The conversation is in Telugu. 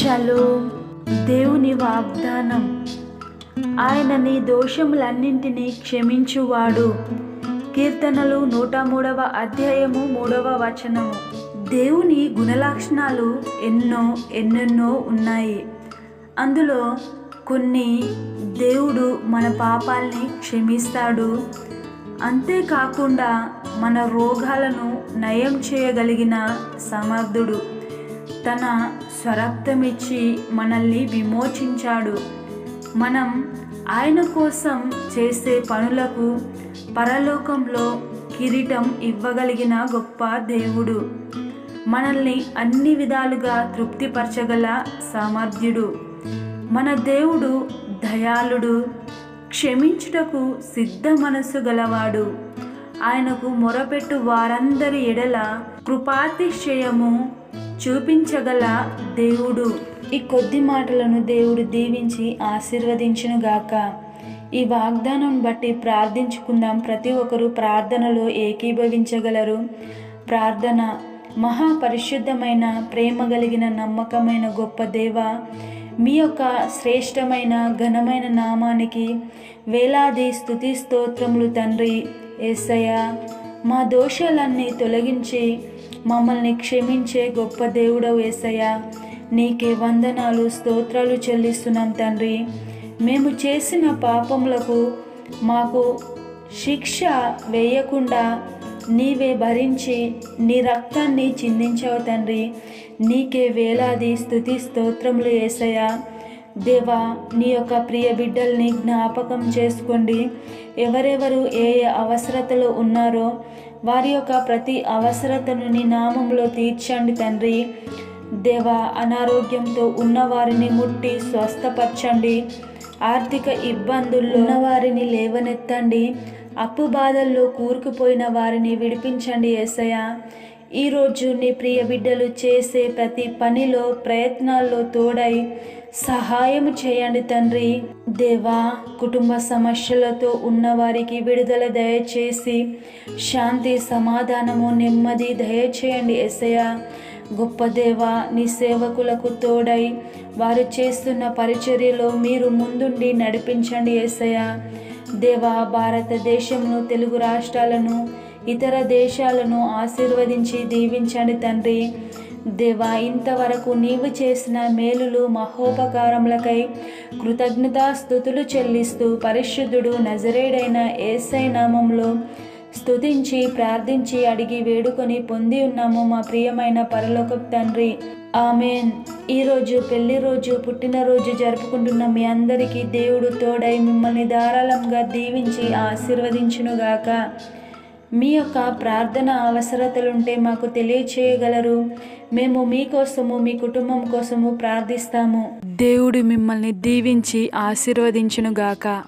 షలోం దేవుని వాగ్దానం. ఆయన నీ దోషములన్నింటినీ క్షమించువాడు. కీర్తనలు నూట మూడవ అధ్యాయము మూడవ వచనము. దేవుని గుణలక్షణాలు ఎన్నో ఎన్నెన్నో ఉన్నాయి. అందులో కొన్ని దేవుడు మన పాపాల్ని క్షమిస్తాడు. అంతేకాకుండా మన రోగాలను నయం చేయగలిగిన సమర్థుడు. తన స్వరక్తమిచ్చి మనల్ని విమోచించాడు. మనం ఆయన కోసం చేసే పనులకు పరలోకంలో కిరీటం ఇవ్వగలిగిన గొప్ప దేవుడు. మనల్ని అన్ని విధాలుగా తృప్తిపరచగల సామర్థ్యుడు. మన దేవుడు దయాళుడు క్షమించుటకు సిద్ధ మనస్సు గలవాడు. ఆయనకు మొరపెట్టు వారందరి ఎడల కృపాతిశయము చూపించగల దేవుడు. ఈ కొద్ది మాటలను దేవుడు దీవించి ఆశీర్వదించునుగాక. ఈ వాగ్దానం బట్టి ప్రార్థించుకుందాం. ప్రతి ఒక్కరూ ప్రార్థనలో ఏకీభవించగలరు. ప్రార్థన మహాపరిశుద్ధమైన ప్రేమ కలిగిన నమ్మకమైన గొప్ప దేవ మీ యొక్క శ్రేష్టమైన ఘనమైన నామానికి వేలాది స్థుతి స్తోత్రములు తండ్రి ఏసయ్య. మా దోషాలన్నీ తొలగించి మమ్మల్ని క్షమించే గొప్ప దేవుడవు ఏసయ్య. నీకే వందనాలు స్తోత్రాలు చెల్లిస్తున్నాం తండ్రి. మేము చేసిన పాపములకు మాకు శిక్ష వేయకుండా నీవే భరించి నీ రక్తాన్ని చిందించావు తండ్రి. నీకే వేలాది స్థుతి స్తోత్రములు ఏసయ్యా. దేవా నీ యొక్క ప్రియ బిడ్డల్ని జ్ఞాపకం చేసుకోండి. ఎవరెవరు ఏ ఏ అవసరతలో ఉన్నారో వారి యొక్క ప్రతి అవసరతను నీ నామంలో తీర్చండి తండ్రి. దేవా అనారోగ్యంతో ఉన్నవారిని ముట్టి స్వస్థపరచండి. ఆర్థిక ఇబ్బందుల్లో ఉన్నవారిని లేవనెత్తండి. అప్పు బాధల్లో కూరుకుపోయిన వారిని విడిపించండి ఏసయ్య. ఈరోజు నీ ప్రియ బిడ్డలు చేసే ప్రతి పనిలో ప్రయత్నాల్లో తోడై సహాయం చేయండి తండ్రి. దేవా కుటుంబ సమస్యలతో ఉన్నవారికి విడుదల దయచేసి శాంతి సమాధానము నెమ్మది దయచేయండి ఎసయ గొప్ప దేవ నీ సేవకులకు తోడై వారు చేస్తున్న పరిచర్యలో మీరు ముందుండి నడిపించండి ఏసయ దేవా భారతదేశంలో తెలుగు రాష్ట్రాలను ఇతర దేశాలను ఆశీర్వదించి దీవించండి తండ్రి. దేవా ఇంతవరకు నీవు చేసిన మేలులు మహోపకారములకై కృతజ్ఞతాస్థుతులు చెల్లిస్తూ పరిశుద్ధుడు నజరేడైన ఏసై నామంలో స్తుతించి ప్రార్థించి అడిగి వేడుకొని పొంది ఉన్నాము మా ప్రియమైన పరలోక తండ్రి. ఆమెన్. ఈరోజు పెళ్ళి రోజు పుట్టినరోజు జరుపుకుంటున్న మీ అందరికీ దేవుడు తోడై మిమ్మల్ని ధారాళంగా దీవించి ఆశీర్వదించునుగాక. మీ యొక్క ప్రార్థన అవసరతలుంటే మాకు తెలియచేయగలరు. మేము మీకోసము మీ కుటుంబం కోసము ప్రార్థిస్తాము. దేవుడు మిమ్మల్ని దీవించి ఆశీర్వదించునుగాక.